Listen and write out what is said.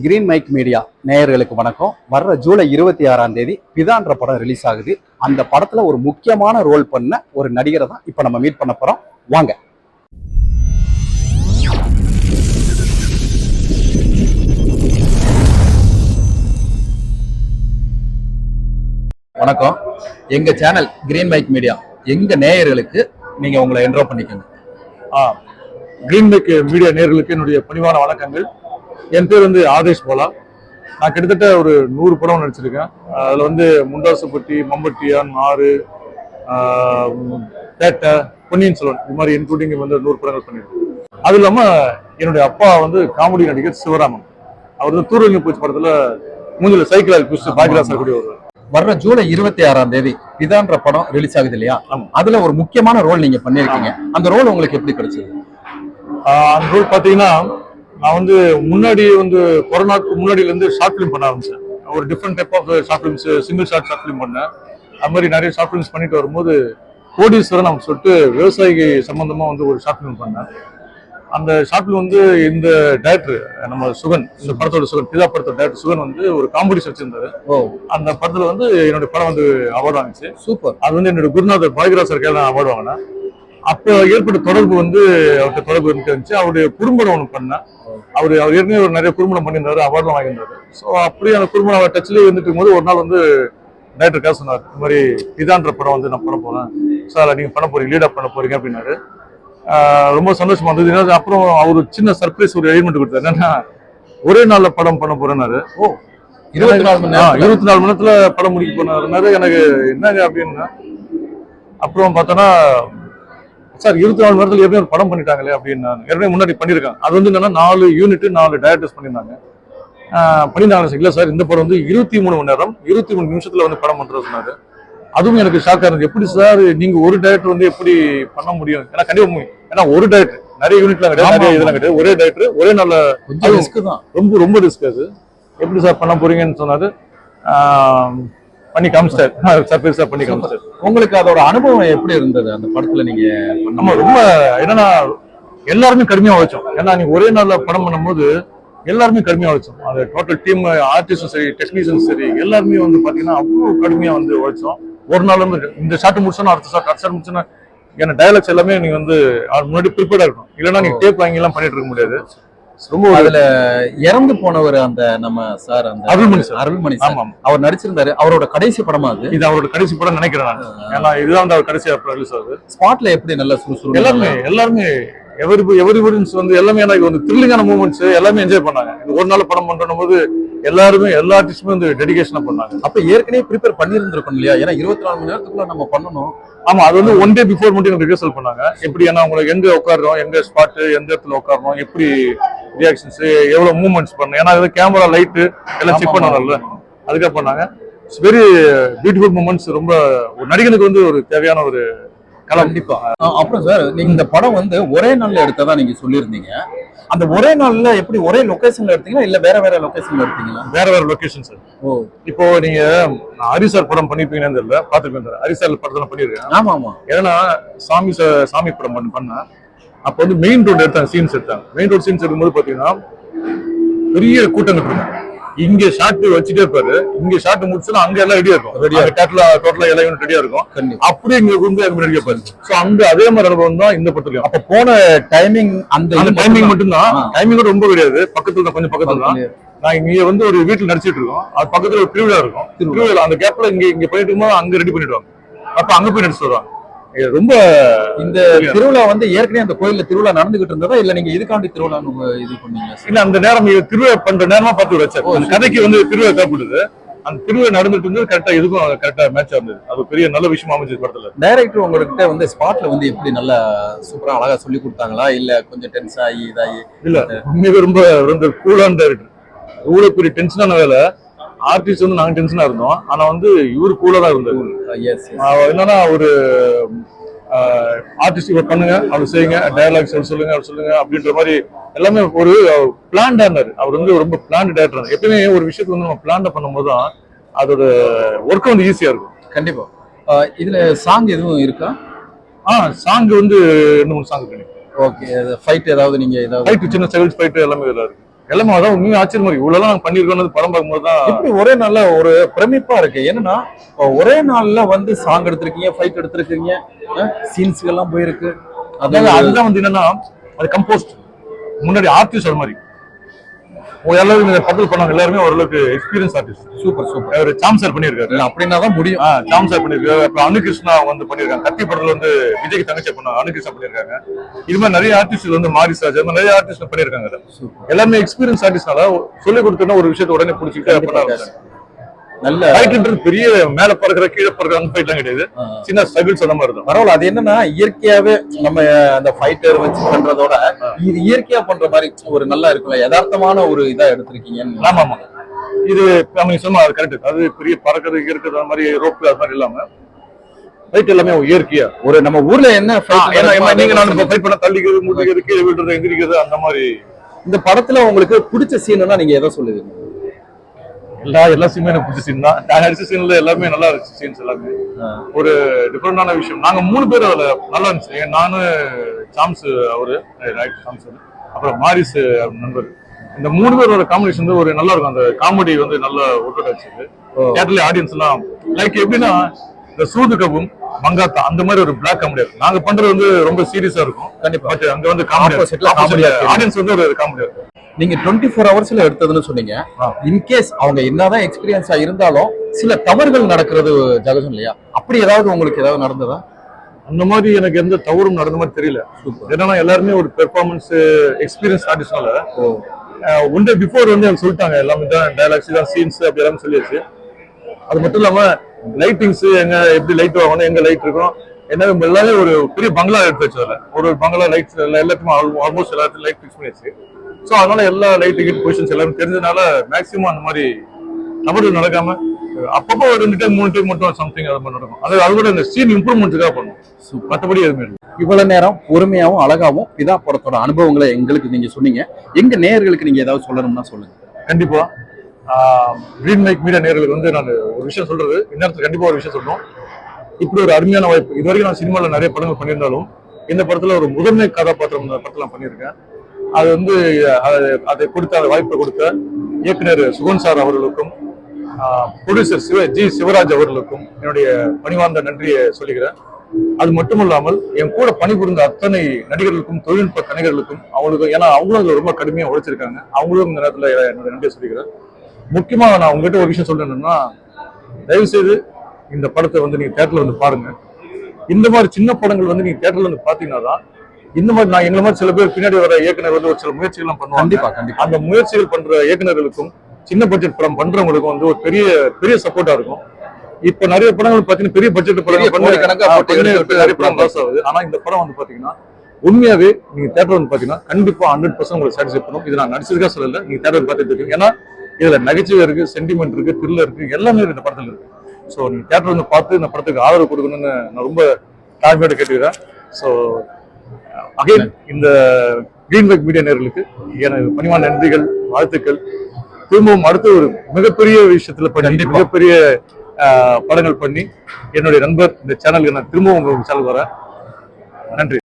Green mic media நேயர்களுக்கு வணக்கம். வர்ற ஜூலை இருபத்தி ஆறாம் தேதி பிதான்ற படம் ரிலீஸ் ஆகுது. அந்த படத்துல ஒரு முக்கியமான ரோல் பண்ண ஒரு நடிகரை தான் இப்போ நம்ம மீட் பண்ண போறோம். வாங்க. வணக்கம். எங்க சேனல் கிரீன் மைக் மீடியா எங்க நேயர்களுக்கு நீங்க உங்களை என்ட்ரோ பண்ணிக்கோங்க. ஆ கிரீன் மைக் மீடியா நேர்களுக்கு என்னுடைய பணிவான வணக்கங்கள். என் பேர் வந்து ஆதேஷ் போலா. நான் கிட்டத்தட்ட ஒரு நூறு படம் நடிச்சிருக்கேன். அதில் வந்து முண்டாசுப்பட்டி மம்பட்டியான் ஆறு பேட்டை பொன்னியின் செல்வன் இது மாதிரி இன்க்ளூடிங் வந்து நூறு படங்கள் பண்ணியிருக்கேன். அது இல்லாமல் என்னுடைய அப்பா வந்து காமெடி நடிகர் சிவராமன். அவர் வந்து தூரங்க பூச்சி படத்தில் மூஞ்சில சைக்கிள் குடிச்சு பாக்கியராசர் கூடிய ஒரு வர்ற ஜூலை இருபத்தி ஆறாம் தேதி பிதான்ற படம் ரிலீஸ் ஆகுது இல்லையா. அதுல ஒரு முக்கியமான ரோல் நீங்க பண்ணிருக்கீங்க அந்த ரோல் உங்களுக்கு எப்படி கிடைச்சது? அந்த ரோல் பார்த்தீங்கன்னா நான் வந்து முன்னாடி வந்து கொரோனாக்கு முன்னாடியிலேருந்து ஷார்ட் ஃபிலிம் பண்ண ஆரம்பிச்சேன். ஒரு different type of short films single short short film பண்ணேன். அது மாதிரி நிறைய ஷார்ட் ஃபிலிம்ஸ் பண்ணிட்டு வரும்போது கோடீஸ்வரன் அப்படின்னு சொல்லிட்டு விவசாயி சம்பந்தமா வந்து ஒரு ஷார்ட் ஃபிலிம் பண்ணேன். அந்த ஷார்ட் ஃபிலிம் வந்து இந்த டேரக்டர் நம்ம சுகன் இந்த படத்தோட சுகன் பிதா படத்தோட டேரக்டர் சுகன் வந்து ஒரு காமெடிஸ் வச்சிருந்தாரு. அந்த படத்துல வந்து என்னோட படம் வந்து அவார்டு வாங்குச்சு. சூப்பர். அது வந்து என்னோட குருநாதர் பாய்கராசர் கையில் நான் அவார்டு வாங்கினேன். அப்போ ஏற்பட்ட தொடர்பு வந்து அவர்கிட்ட தொடர்பு இருந்துச்சு. அவருடைய குறும்படம் ஒன்று பண்ணேன் அவர் அவர் ஏற்கனவே ஒரு நிறைய குறும்படம் பண்ணியிருந்தாரு அவார்ட்லாம் வாங்கியிருந்தாரு. ஸோ அப்படியே அந்த குறும்படம் டச்சிலே இருந்துட்டு இருக்கும்போது ஒரு நாள் வந்து டைரக்டர் சொன்னார் இந்த மாதிரி இதான்ற படம் வந்து நான் பண்ண போறேன். சார் நீங்க பண்ண போறீங்க லீடப் பண்ண போறீங்க அப்படின்னாரு. ரொம்ப சந்தோஷமா இருந்தது. ஏன்னா அப்புறம் அவர் சின்ன சர்ப்ரைஸ் ஒரு எலிமெண்ட் கொடுத்தாரு. என்னன்னா ஒரே நாள்ல படம் பண்ண போறேன்னாரு. ஓ இருபத்தி நாலு மணி நேரம் இருபத்தி நாலு மணி நேரத்துல படம் முடிக்க போனாருனாரு எனக்கு என்னங்க அப்படின்னா அப்புறம் பார்த்தோன்னா சார் இருபத்தி நாலு நேரத்துல ஏற்கனவே ஒரு படம் பண்ணிட்டாங்களே அப்படின்னு ஏற்கனவே முன்னாடி பண்ணியிருக்காங்க அது வந்து என்னன்னா நாலு யூனிட் நாலு டேரக்டர்ஸ் பண்ணியிருந்தாங்க. பண்ணியிருந்தாங்க சார். இல்லை சார் இந்த படம் வந்து இருபத்தி மூணு மணி நேரம் இருபத்தி மூணு நிமிஷத்துல வந்து படம் பண்றது சொன்னாரு. அதுவும் எனக்கு ஷாக்கா இருந்துச்சு எப்படி சார் நீங்க ஒரு டேரக்டர் வந்து எப்படி பண்ண முடியும்? ஏன்னா கண்டிப்பா மு- ஏன்னா ஒரு டேரக்டர் நிறைய யூனிட்லாம் கிடையாது நிறைய இதெல்லாம் கிடையாது. ஒரே டேரக்டர் ஒரே நல்ல கொஞ்சம் ரிஸ்க் தான். ரொம்ப ரொம்ப ரிஸ்க் அது. எப்படி சார் பண்ண போறீங்கன்னு சொன்னாரு. பண்ணி காமிச்சிட்டாரு. சர்ப்ரைஸா பண்ணி காமிச்சிட்டாரு. உங்களுக்கு அதோட அனுபவம் எப்படி இருந்தது அந்த படத்துல நீங்க நம்ம ரொம்ப என்னன்னா எல்லாருமே கடுமையா உழைச்சோம். ஏன்னா நீங்க ஒரே நாள்ல படம் பண்ணும்போது எல்லாருமே கடுமையா உழைச்சோம். அந்த டோட்டல் டீம் ஆர்டிஸ்டும் சரி டெக்னீஷியன் சரி எல்லாருமே வந்து பாத்தீங்கன்னா அவ்வளவு கடுமையா வந்து உழைச்சோம். ஒரு நாள் வந்து இந்த ஷாட் முடிச்சோன்னா அடுத்த ஷாட் அடுத்த ஷாட் முடிச்சோன்னா ஏன்னா டயலாக்ஸ் எல்லாமே நீங்க வந்து முன்னாடி ப்ரிப்பேர்டா இருக்கும் இல்லைன்னா நீங்க டேப் வாங்கி எல்லாம் பண்ணிட்டு இருக்க முடியாது. ரொம்ப அதுல இறந்து போனவர் அந்த நம்ம சார் அந்த அருள்மணி சார். அருள்மணி சார். அவர் நடிச்சிருந்தாரு. அவரோட கடைசி படமா அது? இது அவரோட கடைசி படம் நினைக்கிறேன் நான். இதுதான் அவர் ரிலீஸ் ஆகுது ஸ்பாட்ல எப்படி நல்லா சுறுசுறு எல்லாருமே எல்லாருமே எவரி எவரிபடின்ஸ் வந்து எல்லாமே எனக்கு வந்து த்ரில்லிங்கான மூமெண்ட்ஸ் எல்லாமே என்ஜாய் பண்ணாங்க. ஒரு நாள் படம் பண்றோம் போது எல்லாருமே எல்லா ஆர்டிஸ்டுமே வந்து டெடிகேஷனா பண்ணாங்க. அப்ப ஏற்கனவே ப்ரிப்பேர் பண்ணியிருந்திருக்கணும் இல்லையா? ஏன்னா இருபத்தி நாலு மணி நேரத்துக்குள்ள நம்ம பண்ணணும். ஆமா அது வந்து ஒன் டே பிஃபோர் மட்டும் எனக்கு ரிஹர்சல் பண்ணாங்க. எப்படி ஏன்னா உங்களுக்கு எங்க உட்காடுறோம் எங்க ஸ்பாட் எந்த இடத்துல உட்காரணும் எப்படி ரியாக்ஷன்ஸ் எவ்வளவு மூவ்மெண்ட்ஸ் பண்ணணும். ஏன்னா இது கேமரா லைட்டு எல்லாம் செக் பண்ணணும்ல. அதுக்காக பண்ணாங்க. வெரி பியூட்டிஃபுல் மூமெண்ட்ஸ் ரொம்ப ஒரு நடிகனுக்கு வந்து ஒரு தேவையான ஒரு கண்டிப்பா. அப்புறம் சார் நீங்க இந்த படம் வந்து ஒரே நாள்ல எடுத்ததா நீங்க சொல்லியிருந்தீங்க. அந்த ஒரே நாள்ல எப்படி ஒரே லொகேஷன்ல எடுத்தீங்களா? இல்ல வேற வேற லொகேஷன்ல எடுத்தீங்களா? வேற வேற லொகேஷன் சார் ஓ. இப்போ நீங்க நான் ஹரிசார் படம் பண்ணிருப்பீங்கன்னு தெரியல. பாத்துருப்பேன் ஹரிசார் படத்துல பண்ணிருக்கேன் ஆமா ஆமா. ஏன்னா சாமி சாமி படம் பண்ண பண்ணேன் அப்போ வந்து மெயின் ரோடு எடுத்தாங்க சீன்ஸ் எடுத்தாங்க மெயின் ரோடு சீன்ஸ் எடுக்கும்போது பாத்தீங்கன்னா பெரிய கூட்டங்கள் இருக்கும் இங்க ஷாட் வச்சுட்டே இருப்பாரு இங்க ஷாட் முடிச்சுனா அங்க எல்லாம் ரெடியா இருக்கும். ரெடியா டோட்டலா டோட்டலா எல்லாம் யூனிட் ரெடியா இருக்கும். அப்படியே இங்க கொண்டு அங்க ரெடியா பாரு. சோ அங்க அதே மாதிரி அனுபவம் தான் இந்த படத்துலயும் அப்ப போன டைமிங் அந்த டைமிங் மட்டும்தான். மட்டும்தான். ஆ. டைமிங் ரொம்ப கிடையாது. பக்கத்துல தான் கொஞ்சம் பக்கத்துல தான். நான் இங்க வந்து ஒரு வீட்டுல நடிச்சிட்டு இருக்கோம். அது பக்கத்துல ஒரு திருவிழா இருக்கும். திருவிழா. அந்த கேப்ல இங்க இங்க போயிட்டு இருக்கும்போது அங்க ரெடி பண்ணிடுவாங்க. அப்ப அங்க போய் நடிச்சு வருவாங்க. ரொம்ப இந்த திருவிழா வந்து ஏற்கனவே அந்த கோயில்ல திருவிழா நடந்துகிட்டு இருந்ததா? இல்ல நீங்க இதுக்காண்டி திருவிழா இது பண்ணீங்க இல்ல அந்த நேரம் திருவிழா பண்ற நேரமா பார்த்து அந்த கதைக்கு வந்து திருவிழா தேவைப்படுது. அந்த திருவிழா நடந்துட்டு இருந்தது கரெக்டா இதுக்கும் கரெக்டா மேட்ச் இருந்தது. அது பெரிய நல்ல விஷயமா அமைஞ்சது படத்துல. டைரக்டர் உங்ககிட்ட வந்து ஸ்பாட்ல வந்து எப்படி நல்லா சூப்பரா அழகா சொல்லி கொடுத்தாங்களா? இல்ல கொஞ்சம் டென்ஸ் ஆகி இதாகி இல்ல உண்மையாக ரொம்ப ரொம்ப கூலான டேரக்டர் இவ்வளவு பெரிய டென்ஷனான வேலை. ஆர்டிஸ்ட் வந்து நாங்க டென்ஷனா இருந்தோம். ஆனா வந்து இவரு கூலா தான் இருந்தாரு. என்னன்னா ஒரு ஆர்டிஸ்ட் இவர் பண்ணுங்க அவர் செய்யுங்க டயலாக்ஸ் அவர் சொல்லுங்க அவர் சொல்லுங்க அப்படின்ற மாதிரி எல்லாமே ஒரு பிளான்டா இருந்தாரு. அவர் வந்து ரொம்ப பிளான் டேரக்டர் எப்பயுமே ஒரு விஷயத்தை வந்து நம்ம பிளான்ட பண்ணும்போது தான் அதோட ஒர்க் வந்து ஈஸியா இருக்கும். கண்டிப்பா. அஹ் இதுல சாங் எதுவும் இருக்கா? ஆ சாங் வந்து ரெண்டு மூணு சாங் இருக்கு. ஓகே ஃபைட் ஏதாவது நீங்க ஏதாவது ஃபைட் சின்ன செகல்ஸ் ஃபைட் எல்லாமே இதுல இருக்கு. எல்லாமே அதான் உண்மையும் ஆச்சரியமா இருக்கு. இவ்வளவு நாங்க பண்ணிருக்கோம் படம் பார்க்கும்போது தான் இப்படி ஒரே நாள்ல ஒரு பிரமிப்பா இருக்கு. என்னன்னா ஒரே நாள்ல வந்து சாங் எடுத்திருக்கீங்க ஃபைட் எடுத்திருக்கீங்க சீன்ஸ்க்கு எல்லாம் போயிருக்கு. அதாவது அதாவது அதுதான் வந்து என்னன்னா அது கம்போஸ்ட் முன்னாடி ஆர்டிஸ்ட் அது மாதிரி. உங்க எல்லாரும் இந்த படத்தில் பண்ணவங்க எல்லாருமே ஓரளவுக்கு எக்ஸ்பீரியன்ஸ் ஆர்டிஸ்ட் சூப்பர் சூப்பர் அவர் சாம் சார் பண்ணியிருக்காரு. அப்படின்னா தான் முடியும். ஜாம் சார் பண்ணிருக்காரு அப்புறம் அனுகிருஷ்ணா வந்து பண்ணிருக்காங்க கத்தி படத்துல வந்து விஜய்க்கு தங்கச்சி பண்ண அனுகிருஷ்ணா பண்ணிருக்காங்க இது மாதிரி நிறைய ஆர்டிஸ்ட் வந்து மாரிஸ் ராஜ் அது மாதிரி நிறைய ஆர்டிஸ்ட் பண்ணிருக்காங்க இதுல. எல்லாமே எக்ஸ்பீரியன்ஸ் ஆர்டிஸ்ட்னால சொல்லி கொடுத்தோன்னா ஒரு விஷயத்தை உடனே பிடிச்சிட்டு நல்ல ஃபைட்ன்றது பெரிய மேல பறக்கிற கீழே பறக்கிற அந்த ஃபைட்லாம் கிடையாது. சின்ன ஸ்ட்ரகிள்ஸ் அந்த மாதிரி தான். பரவாயில்ல அது என்னன்னா இயற்கையாவே நம்ம அந்த ஃபைட்டர் வச்சு பண்றதோட இது இயற்கையா பண்ற மாதிரி ஒரு நல்லா இருக்குல்ல யதார்த்தமான ஒரு இதா எடுத்திருக்கீங்கன்னு. ஆமா ஆமா இது நம்ம நீங்க சொன்னா அது கரெக்ட் அது பெரிய பறக்கிறது இருக்கிறது அந்த மாதிரி ரோப் அது மாதிரி இல்லாம ஃபைட் எல்லாமே இயற்கையா. ஒரு நம்ம ஊர்ல என்ன நீங்க நான் ஃபைட் பண்ண தள்ளிக்கிறது முட்டிக்கிறது கீழே விழுறது எந்திரிக்கிறது அந்த மாதிரி. இந்த படத்துல உங்களுக்கு பிடிச்ச சீன்னா நீங்க எதை சொல்லுவீங்க? எல்லா எல்லா சீனுமே எனக்கு பிடிச்ச சீன் தான். நான் நடிச்ச சீன்ல எல்லாமே நல்லா இருந்துச்சு சீன்ஸ் எல்லாமே. ஒரு டிஃப்ரெண்டான விஷயம். நாங்க மூணு பேர் அதுல நல்லா இருந்துச்சு. ஏன் நானு சாம்ஸ் அவரு ரைட் சாம்ஸ் அப்புறம் மாரிஸ் நண்பர். இந்த மூணு பேரோட காம்பினேஷன் வந்து ஒரு நல்லா இருக்கும். அந்த காமெடி வந்து நல்லா ஒர்க் அவுட் ஆச்சு தியேட்டர்ல ஆடியன்ஸ் எல்லாம் லைக் எப்படின்னா இந்த சூது கபும் மங்காத்தா அந்த மாதிரி ஒரு பிளாக் காமெடி இருக்கும். நாங்க பண்றது வந்து ரொம்ப சீரியஸா இருக்கும். கண்டிப்பா. பட் அங்க வந்து காமெடி. ஆடியன்ஸ் வந்து ஒரு காமெடி இருக்கும். நீங்க டுவெண்ட்டி ஃபோர் ஹவர்ஸ்ல எடுத்ததுன்னு சொன்னீங்க. இன்கேஸ் அவங்க என்னதான் எக்ஸ்பீரியன்ஸா இருந்தாலும் சில தவறுகள் நடக்கிறது ஜகஜம் இல்லையா? அப்படி ஏதாவது உங்களுக்கு ஏதாவது நடந்ததா? அந்த மாதிரி எனக்கு எந்த தவறும் நடந்த மாதிரி தெரியல. என்னன்னா எல்லாருமே ஒரு பெர்ஃபார்மன்ஸ் எக்ஸ்பீரியன்ஸ் ஆர்டிஸ்ட்னால ஒன் டே பிஃபோர் வந்து எனக்கு சொல்லிட்டாங்க எல்லாமே தான் டைலாக்ஸ் தான் சீன்ஸ் அப்படி எல்லாமே சொல்லியாச்சு. அது மட்டும் இல்லாம லைட்டிங்ஸ் எங்க எப்படி லைட் வாங்கணும் எங்க லைட் இருக்கும் என்ன எல்லாமே ஒரு பெரிய பங்களா எடுத்து வச்சு ஒரு ஒரு பங்களா லைட்ஸ் எல்லாத்துக்குமே ஆல்மோஸ்ட் எல்லாத்துக்கும் லைட் ஃபிக்ஸ் பண்ணியாச்சு. ஸோ அதனால எல்லா லைட் டிக்கெட் பொசிஷன்ஸ் எல்லாமே தெரிஞ்சதுனால மேக்ஸிமம் அந்த மாதிரி தவறு நடக்காம அப்பப்போ ஒரு ரெண்டு டைம் மூணு டைம் மட்டும் சம்திங் அது மாதிரி நடக்கும். அது அது கூட இந்த சீன் இம்ப்ரூவ்மெண்ட்டுக்காக பண்ணும். மற்றபடி எதுவுமே இல்லை. இவ்வளவு நேரம் பொறுமையாவும் அழகாவும் பிதா படத்தோட அனுபவங்களை எங்களுக்கு நீங்க சொன்னீங்க. எங்க நேயர்களுக்கு நீங்க ஏதாவது சொல்லணும்னா சொல்லுங்க. கண்டிப்பா. கிரீன் மைக் மீடியா நேர்களுக்கு வந்து நான் ஒரு விஷயம் சொல்றது. இந்நேரத்துக்கு கண்டிப்பா ஒரு விஷயம் சொல்லணும். இப்படி ஒரு அருமையான வாய்ப்பு. இது வரைக்கும் நான் சினிமால நிறைய படங்கள் பண்ணியிருந்தாலும் இந்த படத்துல ஒரு முதன்மை கதாபாத்திரம் படத்துல நான் பண்ணியிருக்கேன். அது வந்து அது- அதை கொடுத்த அந்த வாய்ப்பை கொடுத்த இயக்குனர் சுகன் சார் அவர்களுக்கும் ப்ரொடியூசர் சிவ ஜி சிவராஜ் அவர்களுக்கும் என்னுடைய பணிவார்ந்த நன்றியை சொல்லுகிறேன் அது மட்டுமல்லாமல் என் கூட பணிபுரிந்த அத்தனை நடிகர்களுக்கும் தொழில்நுட்ப கணிகர்களுக்கும் அவங்களுக்கும் ஏன்னா அவங்களும் அதுல ரொம்ப கடுமையாக உழைச்சிருக்காங்க. அவங்களும் இந்த நேரத்தில் என்னோட நன்றியை சொல்லிக்கிறேன். முக்கியமாக நான் உங்ககிட்ட ஒரு விஷயம் சொல்லணும்னா தயவுசெய்து இந்த படத்தை வந்து நீங்கள் தேட்டரில் வந்து பாருங்கள் இந்த மாதிரி சின்ன படங்கள் வந்து நீங்கள் தேட்டரில் வந்து பார்த்தீங்கன்னா தான் இந்த மாதிரி நான் எங்களை மாதிரி சில பேர் பின்னாடி வர இயக்குனர் வந்து ஒரு சில முயற்சிகள்லாம் பண்ணுவாங்க. கண்டிப்பா கண்டிப்பா. அந்த முயற்சிகள் பண்ற இயக்குனர்களுக்கும் சின்ன பட்ஜெட் படம் பண்றவங்களுக்கும் வந்து ஒரு பெரிய பெரிய சப்போர்ட்டா இருக்கும். இப்ப நிறைய படங்கள் பாத்தீங்கன்னா பெரிய பட்ஜெட் படம் நிறைய படம் பாஸ் ஆகுது. ஆனா இந்த படம் வந்து பாத்தீங்கன்னா உண்மையாவே நீங்க தேட்டர் வந்து பாத்தீங்கன்னா கண்டிப்பா ஹண்ட்ரட் பர்சன்ட் உங்களுக்கு சாட்டிஸ்ஃபை பண்ணும். இது நான் நடிச்சதுக்காக சொல்லல நீங்க தேட்டர் பார்த்துட்டு இருக்கீங்க. ஏன்னா இதுல நகைச்சுவை இருக்கு சென்டிமெண்ட் இருக்கு த்ரில்லர் இருக்கு எல்லாமே இந்த படத்துல இருக்கு. ஸோ நீங்க தேட்டர் வந்து பார்த்து இந்த படத்துக்கு ஆதரவு கொடுக்கணும்னு நான் ரொம்ப தாழ்மையோட கேட்டுக்கிறேன். ஸோ அகைன் இந்த கிரீன் பேக் மீடியா நேர்களுக்கு எனது பணிவான நன்றிகள் வாழ்த்துக்கள். திரும்பவும் அடுத்த ஒரு மிகப்பெரிய விஷயத்துல பண்ணி. மிகப்பெரிய படங்கள் பண்ணி என்னுடைய நண்பர் இந்த சேனலுக்கு நான் திரும்பவும் உங்க சேனல் வரேன். நன்றி.